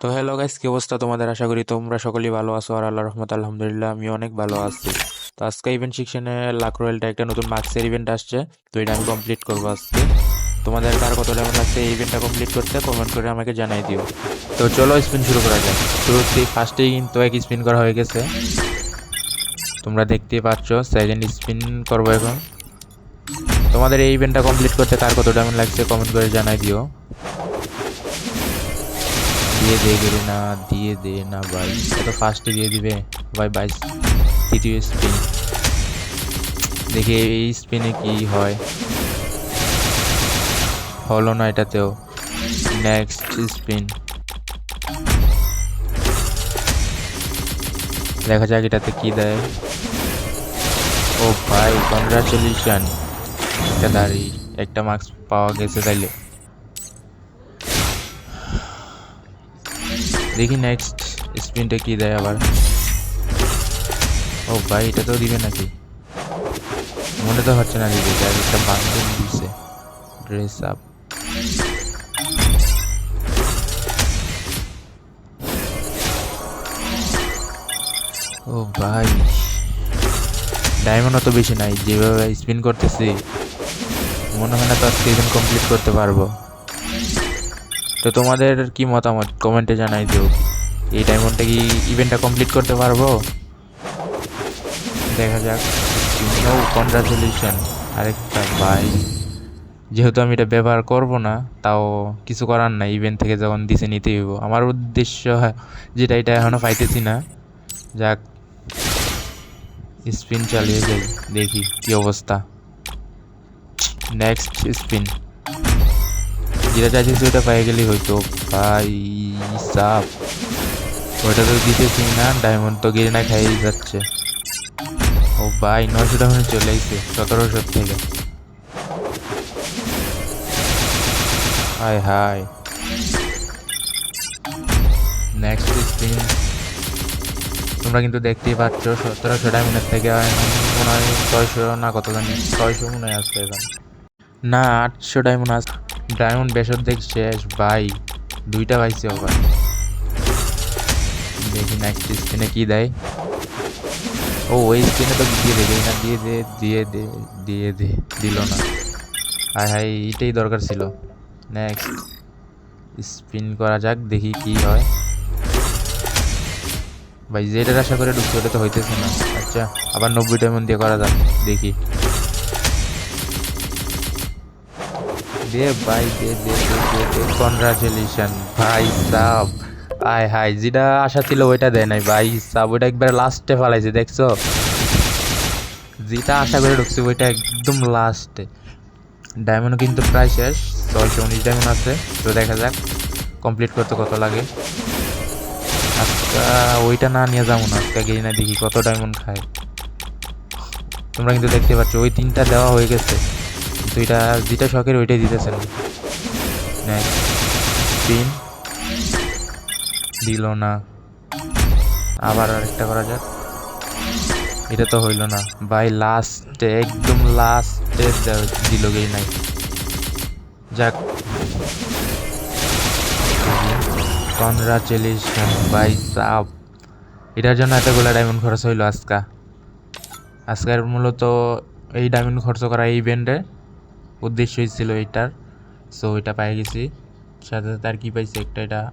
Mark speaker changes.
Speaker 1: তো hello guys কি অবস্থা তোমাদের? আশা করি তোমরা সকলেই ভালো আছো আর আল্লাহ রহমত, আলহামদুলিল্লাহ আমি অনেক ভালো আছি। তো আজকে ইভেন্ট সেকশনে লাক রয়েলটা একটা নতুন মার্কসের ইভেন্ট আসছে, তো এটা আমি কমপ্লিট করব আজকে। তোমাদের কার কত কেমন লাগছে এই ইভেন্টটা কমপ্লিট করতে কমেন্ট করে আমাকে জানাই দিও। তো চলো স্পিন শুরু করা যাক। শুরুতেই ফার্স্টেই কিন্তু এক স্পিন করা হয়ে গেছে। তোমরা দেখতেই পাচ্ছ সেকেন্ড স্পিন করব এখন। তোমাদের এই ইভেন্টটা কমপ্লিট করতে কার কত কেমন লাগছে কমেন্ট করে জানাই দিও। দিয়ে দে গেলে না, দিয়ে দে না, ভাই। এত ফার্স্টে দিয়ে দিবে। ভাই ভাই, তৃতীয় স্পিন দেখি এই স্পিনে কি হয়। হলো না এটাতেও। নেক্সট স্পিন দেখা যাক এটাতে কি দেয়। ও ভাই কংগ্রাচুলেশন একটা দাঁড়ি, একটা মার্কস পাওয়া গেছে তাইলে। দেখি নেক্সট স্পিনটা কি দেয় আবার। ও ভাই, এটা তো দিবে নাকি? মনে তো হচ্ছে না দিবে, যার একটা বান্ধব দিছে। ড্রেস আপ ও ভাই। ডায়মন্ড অত বেশি নাই, যেভাবে স্পিন করতেছি, মনে হয় না তো আজকে ইভেন্ট কমপ্লিট করতে পারব। তো তোমাদের কি মতামত? কমেন্টে জানাই দিও। এই ডায়মন্ডটা কি ইভেন্টটা কমপ্লিট করতে পারব? দেখা যাক। নো কনগ্রাচুলেশন আরেকটা ভাই যেহেতু আমি এটা ব্যবহার করব না, তাও কিছু করার নাই। ইভেন্ট থেকে যখন দিছে নিতে হইব। আমার উদ্দেশ্য যেটা, এটা এখনও পাইতেছি না। যাক স্পিন চালিয়ে যাই। দেখি কি অবস্থা। নেক্সট স্পিন যেটা চাইছিস ওটা পেয়ে গেলেই হয়তো ভাই, সাপ। ওটা তো দিতেছি না ডায়মন্ড তো গিয়ে না খাইয়ে যাচ্ছে। ও ভাই, নয়শো টাকা চলে আইছে, সতেরোশো থেকে। হাই হাই নেক্সট স্পিন তোমরা কিন্তু দেখতেই পাচ্ছ, সতেরোশো ডায়মন্ডের থেকে মনে হয় ছয়শো না কত জানি, ছয়শো মনে হয় আসছে এখন। না, আটশো ডায়মন্ড আস ডায়মন্ড বেসর দেখ শেষ ভাই, দুইটা পাইছে আবার দেখি নেক্সট স্পিনে কি দেয়। ও, ওই স্পিনে তো দিয়ে দে না, দিয়ে দে দিয়ে দে দিয়ে দে, দিল না। হাই হাই এটাই দরকার ছিল। নেক্সট স্পিন করা যাক, দেখি কি হয়। ভাই, যেটার আশা করে ঢুকছে, ওটা তো হইতেছে না। আচ্ছা আবার নব্বই ডায়মন্ড দিয়ে করা যাক, দেখি। দে, ভাই, দে দে দে দে দে। কনগ্রাচুলেশন ভাই, সাব। আয় হাই যেটা আশা ছিল ওইটা দেয় নাই, ভাই, সাব। ওইটা একবার লাস্টে ফেলাইছে, দেখছ? যেটা আশা করে ঢুকছে, ওইটা একদম লাস্টে ডায়মন্ড কিন্তু প্রায় শেষ ছয়শো উনিশ ডায়মন্ড আছে। তো দেখা যাক কমপ্লিট করতে কত লাগে। আজকে ওইটা না নিয়ে যাব না, আজকে গিয়ে না দেখি কত ডায়মন্ড খায়। তোমরা কিন্তু দেখতে পাচ্ছ, ওই তিনটা দেওয়া হয়ে গেছে। এটা যেটা শখের ওইটাই দিতেছে না নেক্সট স্পিন দিল না। আবার আরেকটা করা যাক। এটা তো হইল না। ভাই লাস্টে একদম লাস্টে দিল গেই নাই। যাক। কনগ্রাচুলেশন ভাই সাপ এটার জন্য এতগুলো ডায়মন্ড খরচ হইল আজকা। আজকের মূলত এই ডায়মন্ড খরচ করা ইভেন্টে উদ্দেশ্যই ছিল এটার। সো এটা পাই গেছি। সাথে সাথে আর কি পাইছি? একটা এটা